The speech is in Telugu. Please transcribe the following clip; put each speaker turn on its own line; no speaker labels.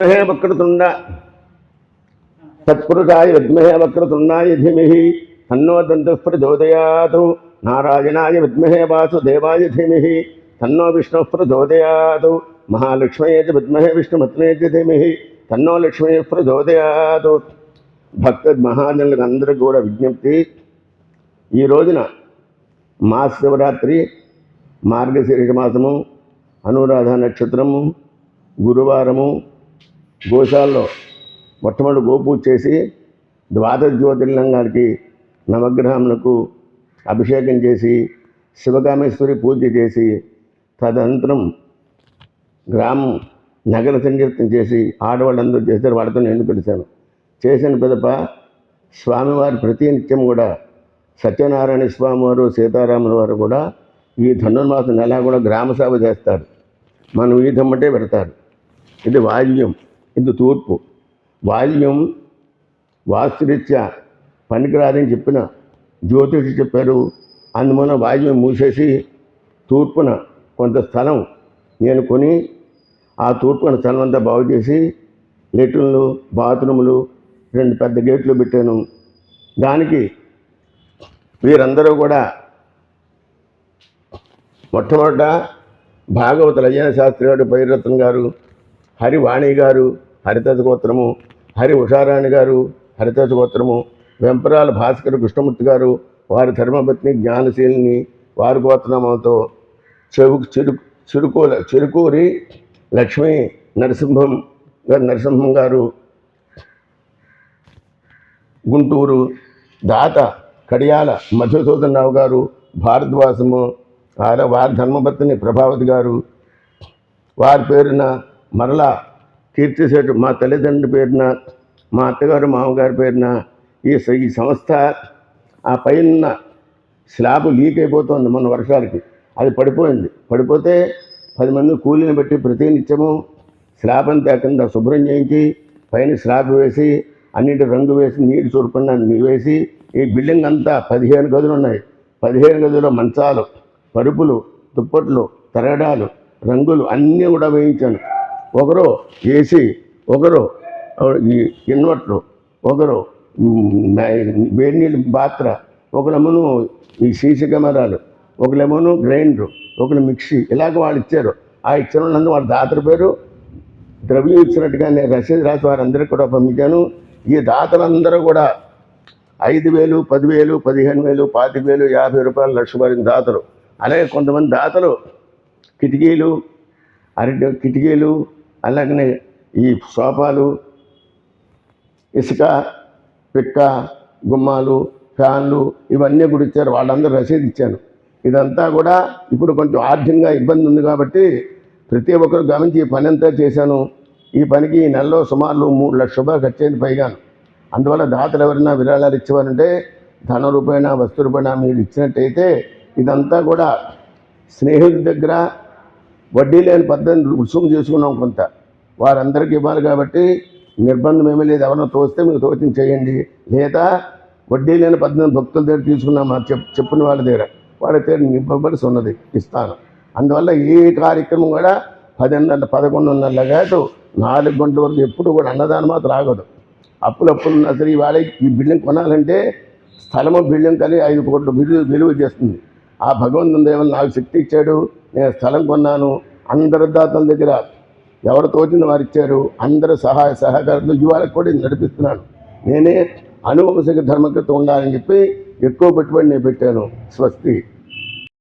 విద్మహే వక్రతుండ. తత్పురుషాయ విద్మహే వక్రతుండాయ ధీమహి. తన్నో దంతః ప్రచోదయాత్ నారాయణాయ విద్మహే వాసుదేవాయ ధీమహి. తన్నో విష్ణు ప్రచోదయాత్ మహాలక్ష్మయే చ విద్మహే విష్ణుమత్నే చ ధీమహి. తన్నో లక్ష్మీ ప్రచోదయాత్. భక్త మహాజనులకు అందరికీ కూడా విజ్ఞప్తి. ఈ రోజున మహాశివరాత్రి మార్గశీర్ష మాసము అనురాధ నక్షత్రము గురువారము గోశాలలో మొట్టమొదటి గోపూజ చేసి ద్వాదశ జ్యోతిర్లింగానికి నవగ్రహములకు అభిషేకం చేసి శివకామేశ్వరి పూజ చేసి తదనంతరం గ్రామం నగర సంకీర్తన చేసి ఆడవాళ్ళందరూ చేశారు. వాళ్ళతో నేను పిలిచాను చేసిన పిదప స్వామివారి ప్రతి నిత్యం కూడా సత్యనారాయణ స్వామి వారు సీతారాముల వారు కూడా ఈ ధనుర్మాసం నెల కూడా గ్రామసభ చేస్తారు. మనం ఈ దమ్మటే పెడతారు. ఇది వాల్యం ఇది తూర్పు. వాల్యం వాస్తురీత్యా పనికిరాదని చెప్పిన జ్యోతిషి చెప్పారు. అందువలన వాయువ్యం మూసేసి తూర్పున కొంత స్థలం నేను కొని ఆ తూర్పున స్థలం అంతా బాగు చేసి లెట్రిన్లు బాత్రూములు రెండు పెద్ద గేట్లు పెట్టాను. దానికి వీరందరూ కూడా మొట్టమొదట భాగవత రజన శాస్త్రి గారు భైరత్న గారు హరివాణి గారు హరితజ గోత్రము హరి ఉషారాణి గారు హరితజ గోత్రము వెంపరాల భాస్కర్ కృష్ణమూర్తి గారు వారి ధర్మపత్ని జ్ఞానశీలిని వారి గోత్రనామంతో చెవు చిరు చిరుకూల చిరుకూరి లక్ష్మీ నరసింహం గారు నరసింహం గారు గుంటూరు దాత కడియాల మధుసూదన్ రావు గారు భారద్వాసము వారి ధర్మపత్ని ప్రభావతి గారు వారి పేరున మరలా కీర్తిశేటు మా తల్లిదండ్రుల పేరున మా అత్తగారు మామగారి పేరున ఈ ఈ సంస్థ ఆ పైన స్లాబ్ లీక్ అయిపోతుంది మన వర్షాలకి. అది పడిపోయింది. పడిపోతే పది మంది కూలీని బట్టి ప్రతి నిత్యము స్లాబ్ అంతా కింద శుభ్రం చేయించి పైన స్లాబ్ వేసి అన్నిటి రంగు వేసి నీరు చూడకుండా నీరు వేసి ఈ బిల్డింగ్ అంతా పదిహేను గదులు ఉన్నాయి. పదిహేను గదుల మంచాలు పరుపులు దుప్పట్లు తరగడాలు రంగులు అన్నీ కూడా వేయించాను. ఒకరు ఏసీ ఒకరు ఈ ఇన్వర్టర్ ఒకరు వేడి నీళ్ళు పాత్ర ఒకరేమోను ఈ సీసీ కెమెరాలు ఒకరేమోను గ్రైండరు ఒకరు మిక్సీ ఇలాగ వాళ్ళు ఇచ్చారు. ఆ ఇచ్చిన వాళ్ళందరూ వాళ్ళ దాతల పేరు ద్రవ్యం ఇచ్చినట్టుగా నేను రసీదు రాసి వారందరికీ కూడా పంపించాను. ఈ దాతలందరూ కూడా ఐదు వేలు పదివేలు పదిహేను వేలు పాతిక వేలు యాభై రూపాయలు లక్ష రూపాయల దాతలు. అలాగే కొంతమంది దాతలు కిటికీలు అరటి కిటికీలు అలాగనే ఈ సోఫాలు ఇసుక పిక్క గుమ్మాలు ఫ్యాన్లు ఇవన్నీ కూడా ఇచ్చారు. వాళ్ళందరూ రసీదు ఇచ్చాను ఇదంతా కూడా ఇప్పుడు కొంచెం ఆర్థికంగా ఇబ్బంది ఉంది కాబట్టి ప్రతి ఒక్కరు గమనించి ఈ పని అంతా చేశాను. ఈ పనికి ఈ నెలలో సుమారు మూడు లక్షల రూపాయలు ఖర్చు అయింది పైగాను. అందువల్ల దాతలు ఎవరైనా విరాళాలు ఇచ్చేవారంటే ధన రూపేణ వస్తు రూపేణ మీరు ఇచ్చినట్టయితే ఇదంతా కూడా స్నేహితుల దగ్గర వడ్డీ లేని పద్ధతిని రుసుము చేసుకున్నాం కొంత. వారందరికీ ఇవ్వాలి కాబట్టి నిర్బంధం ఏమీ లేదు. ఎవరైనా తోస్తే మీకు తోచిన చేయండి. లేదా వడ్డీ లేని పద్దెనిమిది భక్తుల దగ్గర తీసుకున్నాం మా చెప్ చెప్పిన వాళ్ళ దగ్గర వాళ్ళ దగ్గర నింపబడి ఉన్నది ఇస్తాను. అందువల్ల ఈ కార్యక్రమం కూడా పదిన్నర పదకొండున్నర కాదు నాలుగు గంటల వరకు ఎప్పుడు కూడా అన్నదానం మాత్రం ఆగదు. అప్పులు అప్పులు ఉన్నా సరే ఇవాళ ఈ బిల్డింగ్ కొనాలంటే స్థలము బిల్డింగ్ కలిగి ఐదు కోట్ల విలువ విలువ చేస్తుంది. ఆ భగవంతుని దేవుని నాకు శక్తి ఇచ్చాడు. నేను స్థలం కొన్నాను. అందరి దాతల దగ్గర ఎవరు తోచిన వారు ఇచ్చారు? అందరూ సహాయ సహకారంతో ఇవాళ కూడా నడిపిస్తున్నాను. నేనే అనువంశిక ధర్మకృత ఉండాలని చెప్పి ఎక్కువ పెట్టుబడి నేను పెట్టాను. స్వస్తి.